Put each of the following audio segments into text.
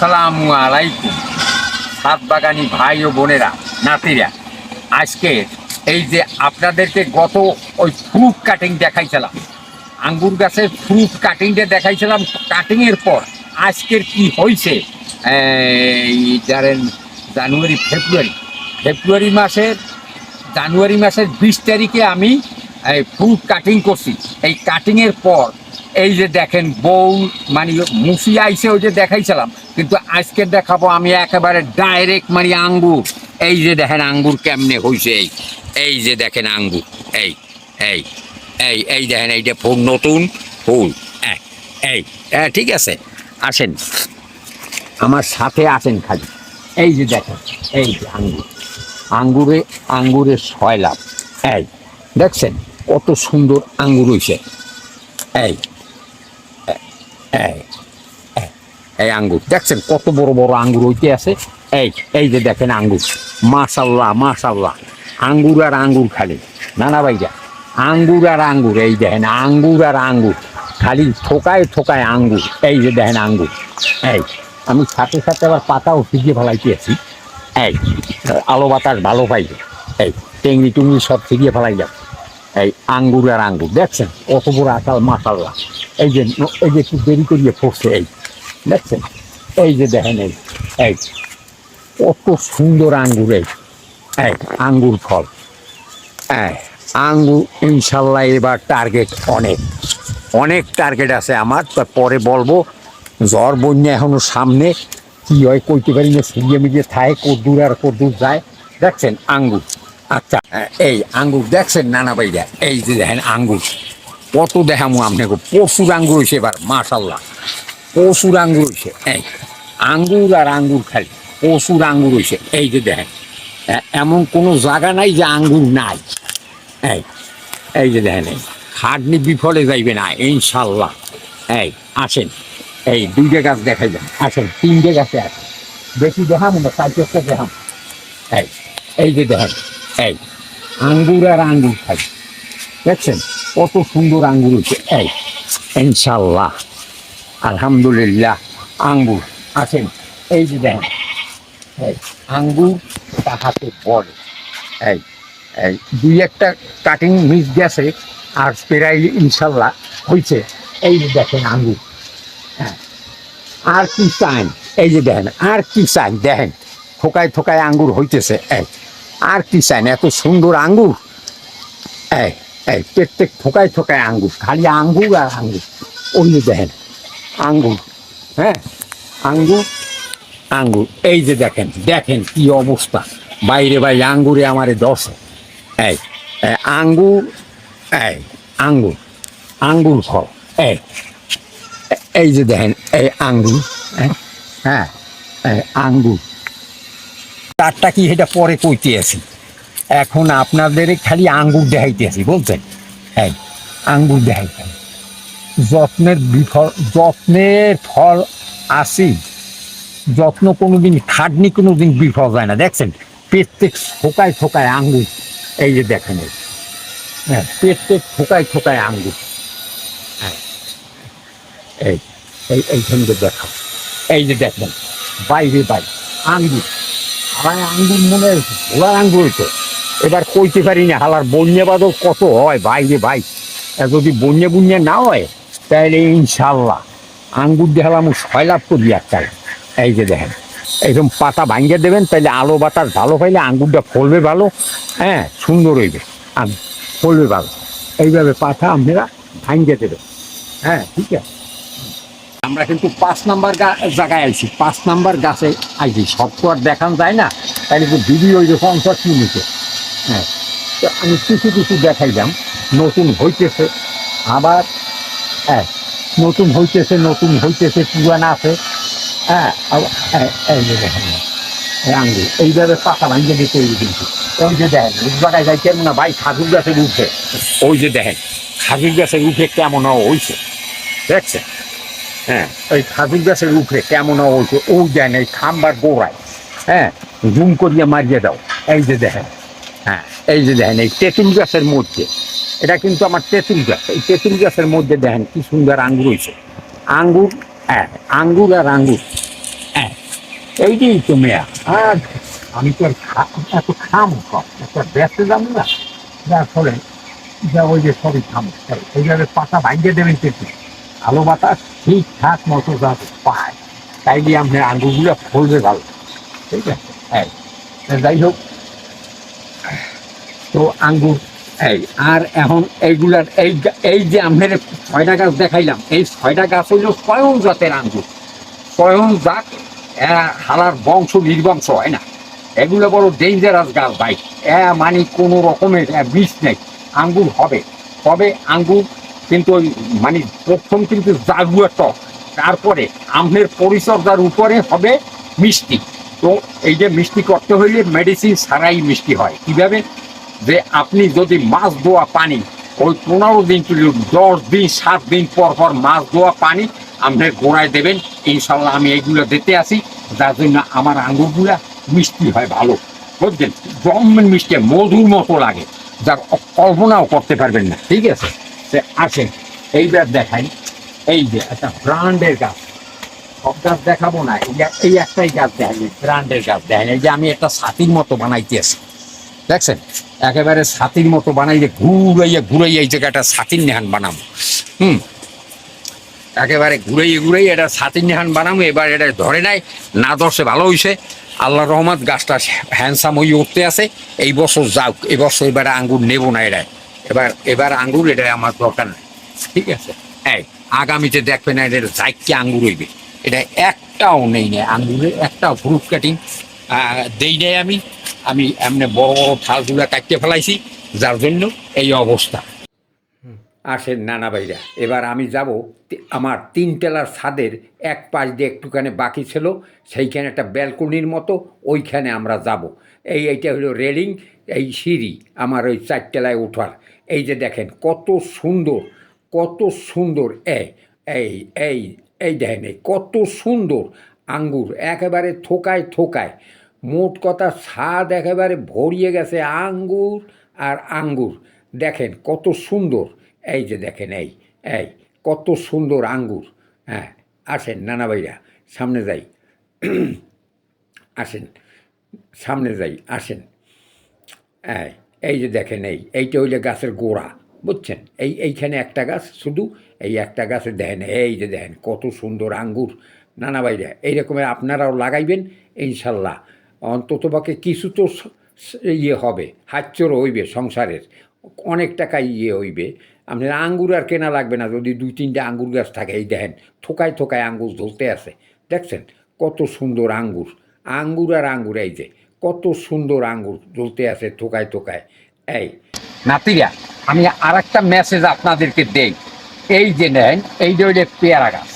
আসসালামু আলাইকুম। সাত বাগানি ভাই ও বোনেরা, নাতিরা, আজকে এই যে আপনাদেরকে গত ওই ফ্রুট কাটিং দেখাইছিলাম, আঙ্গুর গাছের ফ্রুট কাটিংটা দেখাইছিলাম কাটিংয়ের পর আজকের কি হয়েছে ধরেন জানুয়ারি, ফেব্রুয়ারি। ফেব্রুয়ারি মাসের, জানুয়ারি মাসের বিশ তারিখে আমি ফ্রুট কাটিং করছি। এই কাটিংয়ের পর এই যে দেখেন বউ মানে মুসি আইসে ওই যে দেখাইছিলাম। কিন্তু আজকে দেখাবো আমি একেবারে ডাইরেক্ট মানে আঙ্গুর। এই যে দেখেন আঙ্গুর কেমনে হয়েছে এই। এই যে দেখেন আঙ্গুর এই এই এই এই দেখেন এইটা ফুল নতুন ফুল। এই, হ্যাঁ ঠিক আছে আসেন। আমার সাথে আসেন খালি। এই যে দেখেন এই যে আঙ্গুর। আঙ্গুরে আঙ্গুরের ছয় লাভ। এই দেখছেন কত সুন্দর আঙ্গুর হইছে। এই এই, এই- আঙ্গুর। দেখছেন কত বড় বড় আঙ্গুর হইতে আছে? এই এই যে দেখেন আঙ্গুর। মাশাল্লাহ মাশাল্লাহ আঙ্গুর আর আঙ্গুর খালি। নানা ভাইয়া আঙ্গুর আর আঙ্গুর। এই দেখেন আঙ্গুর আর আঙ্গুর। খালি ঠোকায় ঠোকায় আঙ্গুর। এই যে দেখেন আঙ্গুর। এই, আমি সাথে সাথে আবার পাতাও ফিরিয়ে ফেলাইতেছি এই, আলো বাতাস ভালো পাইবে এই, টেংরি টুংরি সব ফিরিয়ে ফেলাই যাবে এই আঙ্গুর আর আঙ্গুর, দেখছেন? অত বড় আকাল মাসাল্লাহ এই যে এই যে একটু দেরি করিয়ে পড়ছে, এই, দেখছেন? এই যে দেখেন, এই এই, কত সুন্দর আঙ্গুর, এই এই, আঙ্গুর ফল। হ্যাঁ আঙ্গুর ইনশাল্লাহ এবার টার্গেট অনেক। অনেক টার্গেট আছে আমার, তো পরে বলব। জ্বর বন্যা এখনও সামনে, কী হয় কইতে পারি না সিরিয়ে মিলিয়ে থাকে কদ্দুর আর কদ্দুর যায়। দেখছেন, আঙ্গুর। আচ্ছা এই আঙ্গুর দেখছেন নানা ভাইরা? এই যে দেখেন আঙ্গুর, কত দেখামো আপনাকে। প্রচুর আঙ্গুর হয়েছে এবার মাশাল্লাহ প্রচুর আঙ্গুর হয়েছে এই, আঙ্গুর আর আঙ্গুর খালি, প্রচুর আঙ্গুর হয়েছে এই যে দেখেন এমন কোনো জায়গা নাই যে আঙ্গুর নাই। এই এই যে দেখেন, এই, খাটনি বিফলে যাইবে না ইনশাল্লাহ এই, আসেন, এই দুইটা গাছ দেখাই যান আসেন, তিনটে গাছে আসেন। বেশি দেখাম না চার চারটা দেখাম। এই এই যে দেখেন এই, আঙ্গুর আর আঙ্গুর খাই। দেখছেন? কত সুন্দর আঙ্গুর হচ্ছে। এই, ইনশাল্লাহ, আলহামদুলিল্লাহ, আঙ্গুর। আছেন এই যে দেখেন। এই, আঙ্গুর তাহাতে বলে এই এই, দুই একটা কাটিং মিস গেছে আর প্রায় ইনশাল্লাহ হয়েছে এই যে দেখেন আঙ্গুর। হ্যাঁ। আর কি চান এই যে দেখেন, আর কি চান দেখেন, থোকায় থোকায় আঙ্গুর হইতেছে। এই আর কি চাই না? এত সুন্দর আঙ্গুর। এই এই প্রত্যেক ঠোকায় ঠোকায় আঙ্গুর খালি আঙ্গুর আর আঙ্গুর। ওই দেখেন আঙ্গুর হ্যাঁ? আঙ্গুর আঙ্গুর। এই যে দেখেন দেখেন কি অবস্থা। বাইরে বাইরে আঙ্গুরে আমারে দশ। এই আঙ্গুর এই আঙ্গুর আঙ্গুর ফল। এই এই যে দেখেন এই আঙ্গুর হ্যাঁ, হ্যাঁ আঙ্গুর। তারটা কি এটা পরে কইতে আছি এখন আপনাদের খালি আঙ্গুর দেখাইতে আছি বলছেন এই আঙ্গুর দেখাইতে যত্নের বিফল, যত্নের ফল আসি, যত্ন কোনো দিন খাটনি কোনো দিন বিফল যায় না, দেখছেন? প্রত্যেক থোকায় থোকায় আঙ্গুর, এই যে দেখেন। হ্যাঁ প্রত্যেক থোকায় থোকায় আঙ্গুর। হ্যাঁ এই এই এইখানে দেখাও। এই যে দেখেন, বাইরে বাই আঙ্গুর। আমার আঙ্গুর মনে হয় ঘোড়ার আঙ্গুর হইতো এবার কইতে পারি না, হালার বন্যা বাদক কত হয়। বাইরে ভাই যদি বন্যা বুন্যা না হয় তাহলে ইনশাল্লাহ আঙ্গুর দেখালাম ছয় লাভ করি একটা এই যে দেখেন এইরকম পাতা ভাঙ্গে দেবেন তাহলে আলো বাতাস ভালো পাইলে আঙ্গুরটা ফলবে ভালো। হ্যাঁ সুন্দর হইবে ফলবে ভালো। এইভাবে পাতা আপনারা ভাঙ্গে দেবেন। হ্যাঁ ঠিক আছে। আমরা কিন্তু পাঁচ নাম্বার জায়গায় আইছি। পাঁচ নাম্বার গাছে আইছি। সব তো আর দেখান যায় না। তাই কিন্তু ভিডিও ওই রকম কি নিতে হ্যাঁ। তো আমি কিছু কিছু দেখাইলাম। নতুন হইতেছে। আবার হ্যাঁ নতুন হইতেছে নতুন হইতেছে পুরানা আছে। হ্যাঁ হ্যাঁ, না, এইভাবে পাতা ভাঙ্গে দিয়ে তৈরি কিন্তু। ওই যে দেখেন জায়গায় যাই কেমন না ভাই। খাজুর গাছের উঠে ওই যে দেখেন খাজুর গাছের উঠে কেমন হয়েছে। দেখছেন? হ্যাঁ। ওই খাজুর গাছের উপরে কেমন হয়েছে ওই দেন এই খাম্বার গোড়ায়। হ্যাঁ জুম করিয়ে মারিয়ে দাও। এই যে দেখেন। হ্যাঁ এই যে দেখেন, এই তেঁতুল গাছের মধ্যে। এটা কিন্তু আমার তেঁতুল গাছ। এই তেঁতুল গাছের মধ্যে দেখেন কি সুন্দর আঙ্গুর হয়েছে। আঙ্গুর হ্যাঁ আঙ্গুর আর আঙ্গুর। হ্যাঁ এইটাই তো মেয়া। আর আমি তো এত খাম কম। একটা ব্যস্ত যাব না। যার ফলে যা ওই যে সবই খাম। এইভাবে পাতা ভাঙিয়ে দেবেন কিন্তু আলো বাতাস, ঠিকঠাক মতো যাতে পায়। তাইলে আপনার আঙ্গুরগুলো ফলবে ভালো। ঠিক আছে? এই যাই হোক। তো আঙ্গুর, এই, আর এখন এইগুলার, এই এই যে আপনার ছয়টা গাছ দেখাইলাম, এই ছয়টা গাছ হইল স্বয়ং জাতের আঙ্গুর। স্বয়ং জাত হালার বংশ, নির্বংশ, হয় না? এগুলো বড় ডেঞ্জারাস গাছ ভাই। মানে কোনো রকমের বিষ নেই। আঙ্গুর হবে। তবে আঙ্গুর কিন্তু ওই মানে প্রথম কিন্তু জাগুয়া টক। তারপরে আমের পরিচর্যার উপরে হবে মিষ্টি। তো এই যে মিষ্টি করতে হইলে মেডিসিন ছাড়াই মিষ্টি হয়। কীভাবে? যে আপনি যদি মাছ ধোয়া পানি, ওই পনেরো দিন দশ দিন, সাত দিন পর পর মাছ ধোয়া পানি আপনার গোড়ায় দেবেন। ইনশাল্লাহ আমি এইগুলো দিতে আসি। যার জন্য আমার আঙ্গুরগুলা মিষ্টি হয় ভালো। বুঝলেন? জম্মেন মিষ্টি, মধুর মতো লাগে। যার কল্পনাও করতে পারবেন না। ঠিক আছে? সে আসেন এইবার দেখাই, এই যে একটা ব্রান্ডের গাছ। সব গাছ দেখাবো না, এই একটাই গাছ দেখেন ব্রান্ডের গাছ দেখেন এই যে আমি একটা ছাতির মতো বানাইতে বানাইতেছি দেখছেন? একেবারে ছাতির মতো বানাইলে ঘুরাইয়া ঘুরাইয়া এই জায়গাটা ছাতির নেহান বানাবো। হুম? একেবারে ঘুরাইয়ে ঘুরাইয়ে এটা ছাতির নেহান বানাবো, এবার এটা ধরে নাই, না দর্শে ভালো হইছে। আল্লাহ রহমত গাছটা হ্যান্ডসাম হয়ে উঠতে আছে। এই বছর যাক এবছর এবারে আঙ্গুর নেব না এটা এবার এবার আঙ্গুর এটা আমার দরকার নাই, ঠিক আছে? এই, আগামীতে দেখবে না এটা জাইকে আঙ্গুর হইবে। এটা একটাও নেই না আঙ্গুরের একটাও ফ্রুট কাটিং দেই নাই আমি। আমি এমনি বড় বড় ঠালগুলো কাটতে ফেলাইছি, যার জন্য এই অবস্থা। আসেন নানা ভাইরা, এবার আমি যাব আমার তিন টেলার ছাদের এক পাশ দিয়ে একটুখানি বাকি ছিল, সেইখানে একটা ব্যালকনির মতো, ওইখানে আমরা যাব। এই, এইটা হলো রেলিং, এই সিঁড়ি, আমার ওই চারটেলায় ওঠার এই যে দেখেন, কত সুন্দর কত সুন্দর এ এই এই এই দেখেন, এই কত সুন্দর আঙ্গুর, একেবারে থোকায় থোকায়। মোট কথা স্বাদ একেবারে ভরিয়ে গেছে আঙ্গুর আর আঙ্গুর। দেখেন কত সুন্দর, এই যে দেখেন, এই এই, কত সুন্দর আঙ্গুর। হ্যাঁ আসেন নানা ভাইরা, সামনে যাই। আসেন, সামনে যাই, আসেন। এই এই যে দেখেন এই, এইটা হইলে গাছের গোড়া, বুঝছেন? এই, এইখানে একটা গাছ, শুধু এই একটা গাছে দেখেন, এই যে দেখেন, কত সুন্দর আঙ্গুর। নানা বাইরে এইরকমের আপনারাও লাগাইবেন, ইনশাল্লাহ। অন্ততপক্ষে কিছু তো ইয়ে হবে হাচ্চর হইবে সংসারের, অনেক টাকা ইয়ে হইবে। আপনার আঙ্গুর আর কেনা লাগবে না, যদি দুই তিনটে আঙ্গুর গাছ থাকে, এই দেখেন, থোকায় থোকায় আঙ্গুর ধরতে আছে, দেখছেন? কত সুন্দর আঙ্গুর আঙ্গুর আর আঙ্গুর, এই যে। কত সুন্দর আঙ্গুর জ্বলতে আছে থোকায় থোকায়। এই, নাতিরা, আমি আর একটা মেসেজ আপনাদেরকে দেই। এই যে নেন এই যে ওইটা পেয়ারা গাছ।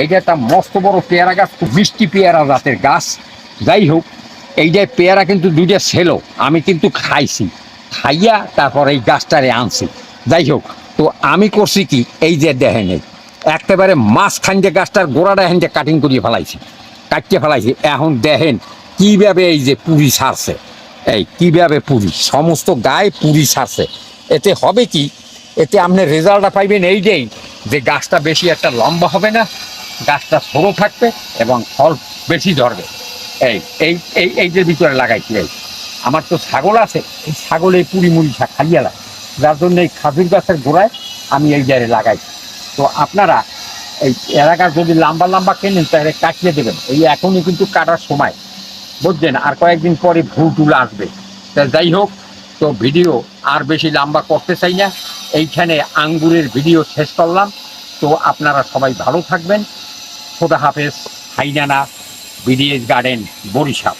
এইটা একটা মস্ত বড় পেয়ারা গাছ, খুব মিষ্টি পেয়ারা জাতের গাছ। যাই হোক, এইটা পেয়ারা কিন্তু দুইটা ছিল, আমি কিন্তু খাইছি। খাইয়া তারপর এই গাছটারে আনছি। যাই হোক, তো আমি করছি কি, এই যে দেখেন এই একেবারে মাঝখান যে গাছটার গোড়াটা হেন যে কাটিং করিয়ে ফেলাইছি। কাটিয়ে ফেলাইছি। এখন দেখেন কীভাবে এই যে পুরি সারছে? এই কীভাবে পুরি? সমস্ত গায়ে পুরি সারছে। এতে হবে কি? এতে আপনি রেজাল্টটা পাইবেন এইটাই যে গাছটা বেশি একটা লম্বা হবে না, গাছটা সরু থাকবে এবং ফল বেশি ধরবে। এই এই এই এই যে ভিতরে লাগাইছি, এই, আমার তো ছাগল আছে, এই ছাগল এই পুরি মুড়ি খাইয়ে লাগে যার জন্য এই খাজুর গাছের গোড়ায় আমি এই জায়গায় লাগাই। তো আপনারা এই এলাকা যদি লম্বা লম্বা কেনেন, তাহলে কাটিয়ে দেবেন। এই এখনই কিন্তু কাটার সময়। বুঝছেন? আর কয়েকদিন পরে ভুল আসবে। তা যাই হোক, তো ভিডিও আর বেশি লম্বা করতে চাই না। এইখানে আঙ্গুরের ভিডিও শেষ করলাম। তো আপনারা সবাই ভালো থাকবেন। খোদা হাফেজ, হাইনানা, বিডিএস গার্ডেন, বরিশাল।